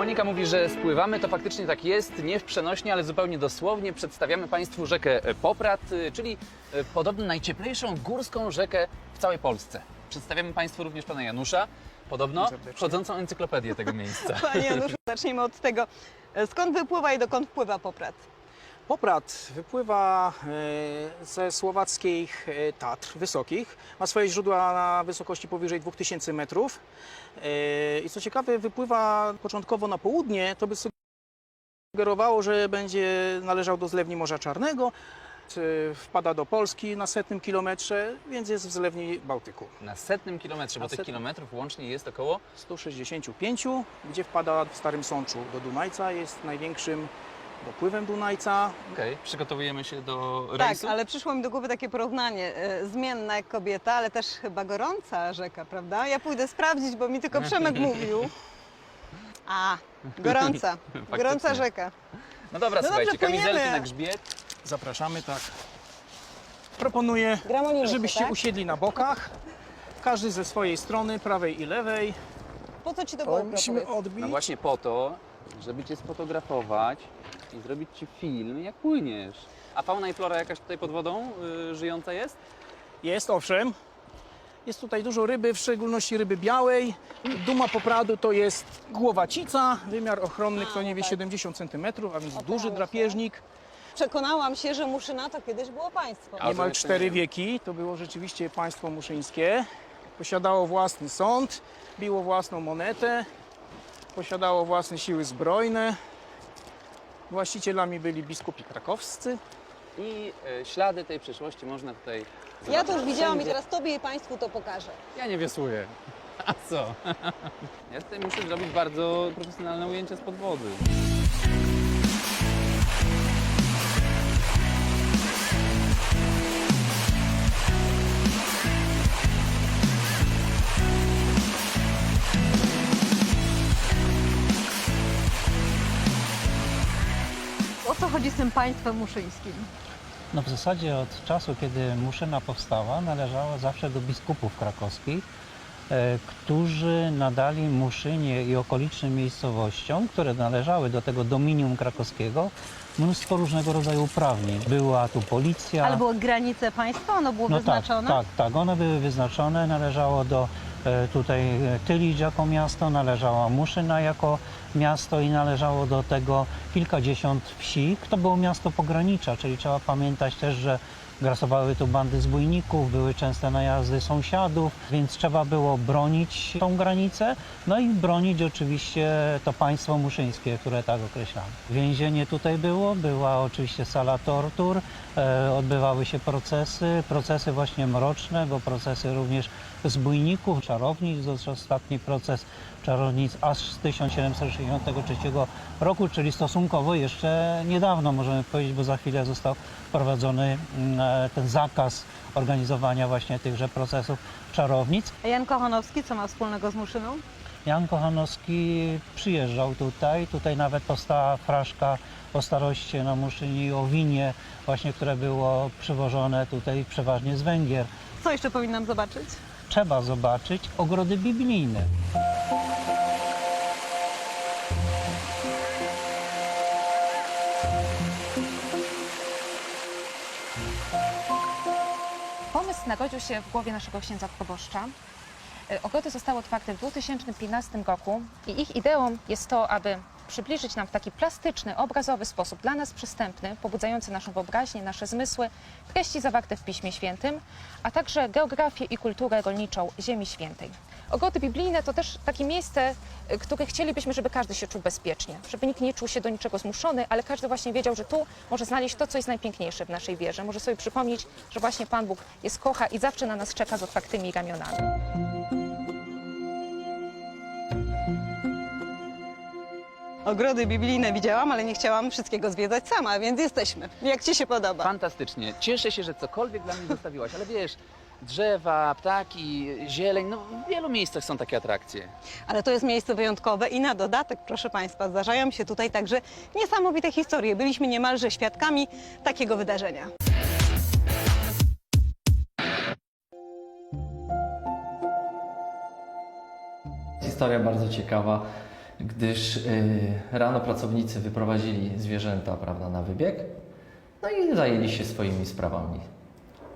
Monika mówi, że spływamy, to faktycznie tak jest, nie w przenośnie, ale zupełnie dosłownie. Przedstawiamy Państwu rzekę Poprad, y, czyli y, podobno najcieplejszą górską rzekę w całej Polsce. Przedstawiamy Państwu również pana Janusza, podobno chodzącą encyklopedię tego miejsca. Panie Januszu, zacznijmy od tego, e, skąd wypływa i dokąd wpływa Poprad? Poprad wypływa e, ze słowackich e, Tatr Wysokich. Ma swoje źródła na wysokości powyżej 2000 metrów. E, I co ciekawe, wypływa początkowo na południe. To by sugerowało, że będzie należał do zlewni Morza Czarnego. Wpada do Polski na setnym kilometrze, więc jest w zlewni Bałtyku. Na setnym kilometrze, bo Na tych kilometrów łącznie jest około 165, gdzie wpada w Starym Sączu do Dunajca. Jest największym dopływem Dunajca. Okej, przygotowujemy się do Tak, rejsu. ale przyszło mi do głowy takie porównanie. e, Zmienna jak kobieta, ale też chyba gorąca rzeka, prawda? Ja pójdę sprawdzić, bo mi tylko Przemek mówił. A, gorąca, gorąca Faktycznie. rzeka. No dobra, No słuchajcie, dobrze, kamizelki na grzbiet. Zapraszamy, tak. Proponuję, Gramolimy się, żebyście tak? usiedli na bokach. Każdy ze swojej strony, prawej i lewej. Po co ci to było? musimy powiedz? odbić. No właśnie po to, żeby Cię sfotografować i zrobić Ci film, jak płyniesz. A fauna i flora jakaś tutaj pod wodą y, żyjąca jest? Jest, owszem. Jest tutaj dużo ryby, w szczególności ryby białej. Duma popradu to jest głowacica, wymiar ochronny, kto nie wie, tak. 70 cm, a więc duży się. drapieżnik. Przekonałam się, że Muszyna to kiedyś było państwo. A- Niemal cztery wieki. To było rzeczywiście państwo muszyńskie. Posiadało własny sąd, biło własną monetę, posiadało własne siły zbrojne. Właścicielami byli biskupi krakowscy. I y, ślady tej przeszłości można tutaj zobaczyć. Ja to już widziałam i wszędzie. teraz tobie i państwu to pokażę. Ja nie wiosłuję. A co? Ja tutaj muszę zrobić bardzo profesjonalne ujęcie spod wody. Chodzi z tym państwem muszyńskim? No w zasadzie od czasu, kiedy Muszyna powstała, należała zawsze do biskupów krakowskich, e, którzy nadali Muszynie i okolicznym miejscowościom, które należały do tego dominium krakowskiego, mnóstwo różnego rodzaju uprawnień. Była tu policja. Ale były granice państwa, ono było no tak, wyznaczone? tak, tak, one były wyznaczone, należało do tutaj e, Tylicz jako miasto, należała Muszyna jako miasto i należało do tego kilkadziesiąt wsi. To było miasto pogranicza, czyli trzeba pamiętać też, że grasowały tu bandy zbójników, były częste najazdy sąsiadów, więc trzeba było bronić tą granicę, no i bronić oczywiście to państwo muszyńskie, które tak określamy. Więzienie tutaj było, była oczywiście sala tortur, e, odbywały się procesy, procesy właśnie mroczne, bo procesy również zbójników, czarownic, to jest ostatni proces czarownic aż z 1763 roku, czyli stosunkowo jeszcze niedawno możemy powiedzieć, bo za chwilę został wprowadzony mm, e, ten zakaz organizowania właśnie tychże procesów czarownic. A Jan Kochanowski, co ma wspólnego z Muszyną? Jan Kochanowski przyjeżdżał tutaj, tutaj nawet powstała fraszka o staroście na Muszyni i o winie, właśnie które było przywożone tutaj przeważnie z Węgier. Co jeszcze powinnam zobaczyć? Trzeba zobaczyć ogrody biblijne. Pomysł narodził się w głowie naszego księdza proboszcza. E, Ogrody zostały otwarte w 2015 roku i ich ideą jest to, aby przybliżyć nam w taki plastyczny, obrazowy sposób, dla nas przystępny, pobudzający naszą wyobraźnię, nasze zmysły, treści zawarte w Piśmie Świętym, a także geografię i kulturę rolniczą Ziemi Świętej. Ogrody biblijne to też takie miejsce, y, które chcielibyśmy, żeby każdy się czuł bezpiecznie, żeby nikt nie czuł się do niczego zmuszony, ale każdy właśnie wiedział, że tu może znaleźć to, co jest najpiękniejsze w naszej wierze. Może sobie przypomnieć, że właśnie Pan Bóg jest kocha i zawsze na nas czeka z otwartymi ramionami. Ogrody biblijne widziałam, ale nie chciałam wszystkiego zwiedzać sama, więc jesteśmy. Jak ci się podoba? Fantastycznie. Cieszę się, że cokolwiek dla mnie zostawiłaś, ale wiesz, drzewa, ptaki, zieleń, no w wielu miejscach są takie atrakcje. Ale to jest miejsce wyjątkowe i na dodatek, proszę Państwa, zdarzają się tutaj także niesamowite historie. Byliśmy niemalże świadkami takiego wydarzenia. Historia bardzo ciekawa. Gdyż y, rano pracownicy wyprowadzili zwierzęta prawda, na wybieg, no i zajęli się swoimi sprawami.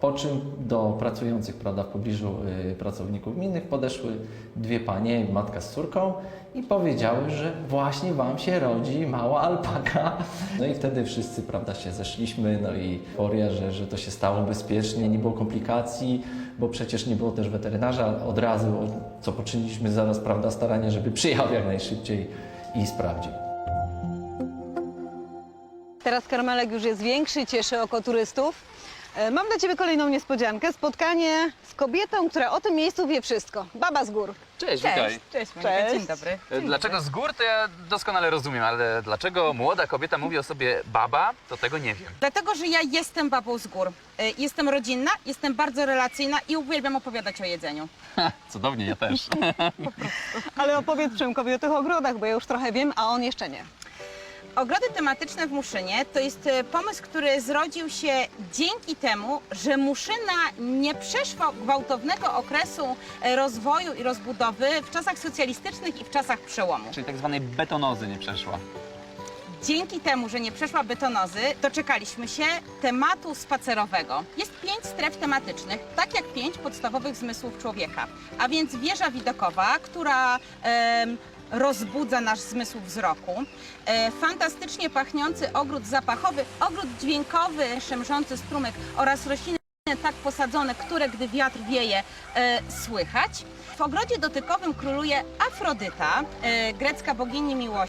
Po czym do pracujących prawda, w pobliżu y, pracowników gminnych podeszły dwie panie, matka z córką i powiedziały, że właśnie Wam się rodzi mała alpaka. No i wtedy wszyscy prawda, się zeszliśmy, no i euforia, że, że to się stało bezpiecznie, nie było komplikacji, bo przecież nie było też weterynarza od razu, co poczyniliśmy zaraz prawda, starania, żeby przyjechał jak najszybciej i sprawdził. Teraz karmelek już jest większy, cieszy oko turystów. E, Mam dla Ciebie kolejną niespodziankę. Spotkanie z kobietą, która o tym miejscu wie wszystko. Baba z gór. Cześć, witaj. Cześć, Monika, Cześć. dzień dobry. E, Dlaczego z gór, to ja doskonale rozumiem, ale dlaczego młoda kobieta mówi o sobie baba, to tego nie wiem. Dlatego, że ja jestem babą z gór. Y, Jestem rodzinna, jestem bardzo relacyjna i uwielbiam opowiadać o jedzeniu. Cudownie, ja też. Ale opowiedz Przemkowi o tych ogrodach, bo ja już trochę wiem, a on jeszcze nie. Ogrody tematyczne w Muszynie to jest y, pomysł, który zrodził się dzięki temu, że Muszyna nie przeszła gwałtownego okresu y, rozwoju i rozbudowy w czasach socjalistycznych i w czasach przełomu. Czyli tak zwanej betonozy nie przeszła. Dzięki temu, że nie przeszła betonozy, doczekaliśmy się tematu spacerowego. Jest pięć stref tematycznych, tak jak pięć podstawowych zmysłów człowieka. A więc wieża widokowa, która rozbudza nasz zmysł wzroku, e, fantastycznie pachniący ogród zapachowy, ogród dźwiękowy, szemrzący strumyk oraz rośliny tak posadzone, które gdy wiatr wieje, e, słychać. W ogrodzie dotykowym króluje Afrodyta, e, grecka bogini miłości.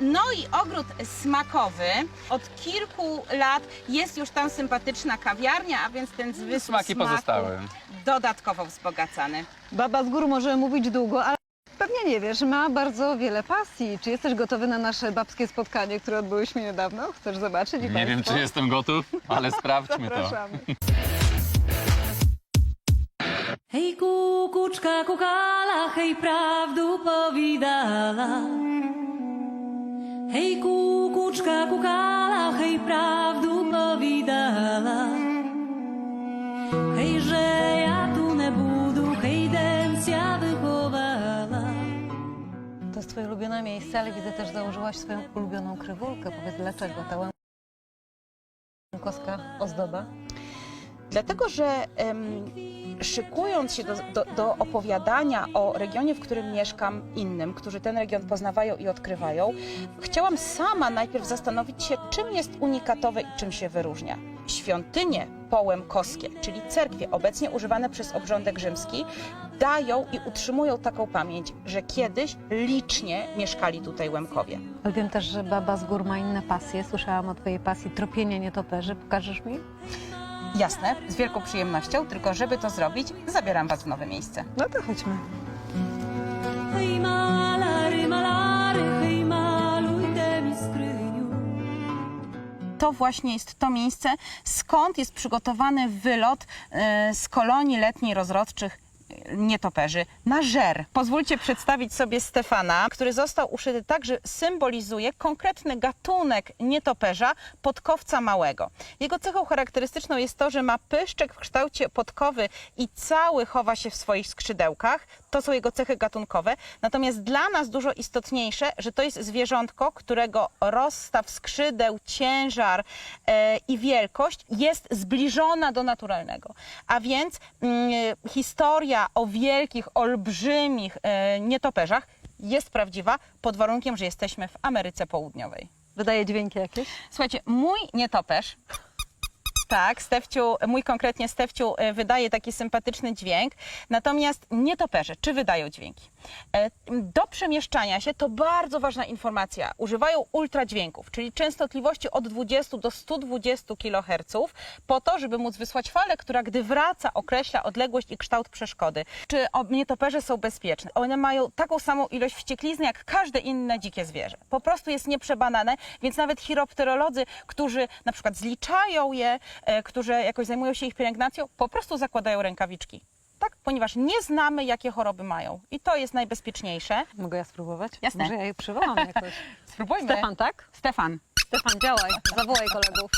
No i ogród smakowy. Od kilku lat jest już tam sympatyczna kawiarnia, a więc ten zmysł Smaki smaku pozostały. dodatkowo wzbogacany. Baba z gór może mówić długo, ale pewnie nie wiesz, ma bardzo wiele pasji. Czy jesteś gotowy na nasze babskie spotkanie, które odbyłyśmy niedawno? Chcesz zobaczyć? i Nie wiem, państwo? czy jestem gotów, ale sprawdźmy to. Zapraszamy. Hej kukuczka kukala, hej prawdu powiadala. Hej kukuczka kukala, hej prawdu powiadala. Hej, że twoje ulubione miejsce, ale widzę też, założyłaś swoją ulubioną krywulkę. Powiedz dlaczego ta łękowska ozdoba? Dlatego, że szykując się do, do, do opowiadania o regionie, w którym mieszkam innym, którzy ten region poznawają i odkrywają, chciałam sama najpierw zastanowić się, czym jest unikatowe i czym się wyróżnia. Świątynie połemkowskie, czyli cerkwie obecnie używane przez obrządek rzymski, dają i utrzymują taką pamięć, że kiedyś licznie mieszkali tutaj Łemkowie. Ale wiem też, że baba z gór ma inne pasje. Słyszałam o twojej pasji tropienia nietoperzy. Pokażesz mi? Jasne, z wielką przyjemnością, tylko żeby to zrobić, zabieram Was w nowe miejsce. No to chodźmy. To właśnie jest to miejsce, skąd jest przygotowany wylot e, z kolonii letniej rozrodczych nietoperzy na żer. Pozwólcie przedstawić sobie Stefana, który został uszyty tak, że symbolizuje konkretny gatunek nietoperza, podkowca małego. Jego cechą charakterystyczną jest to, że ma pyszczek w kształcie podkowy i cały chowa się w swoich skrzydełkach. To są jego cechy gatunkowe. Natomiast dla nas dużo istotniejsze, że to jest zwierzątko, którego rozstaw skrzydeł, ciężar e, i wielkość jest zbliżona do naturalnego. A więc mm, historia o wielkich, olbrzymich e, nietoperzach jest prawdziwa pod warunkiem, że jesteśmy w Ameryce Południowej. Wydaje dźwięki jakieś? Słuchajcie, mój nietoperz, tak, Stefciu, mój konkretnie Stefciu e, wydaje taki sympatyczny dźwięk, natomiast nietoperze, czy wydają dźwięki? E, Do przemieszczania się to bardzo ważna informacja. Używają ultradźwięków, czyli częstotliwości od 20 do 120 kHz po to, żeby móc wysłać falę, która gdy wraca określa odległość i kształt przeszkody. Czy nietoperze są bezpieczne? One mają taką samą ilość wścieklizny jak każde inne dzikie zwierzę. Po prostu jest nieprzebadane, więc nawet chiropterolodzy, którzy na przykład zliczają je, którzy jakoś zajmują się ich pielęgnacją, po prostu zakładają rękawiczki. Tak, ponieważ nie znamy, jakie choroby mają. I to jest najbezpieczniejsze. Mogę ja spróbować? Jasne. Może ja je przywołam jakoś. Spróbujmy. Stefan, tak? Stefan. Stefan, działaj. Zawołaj kolegów.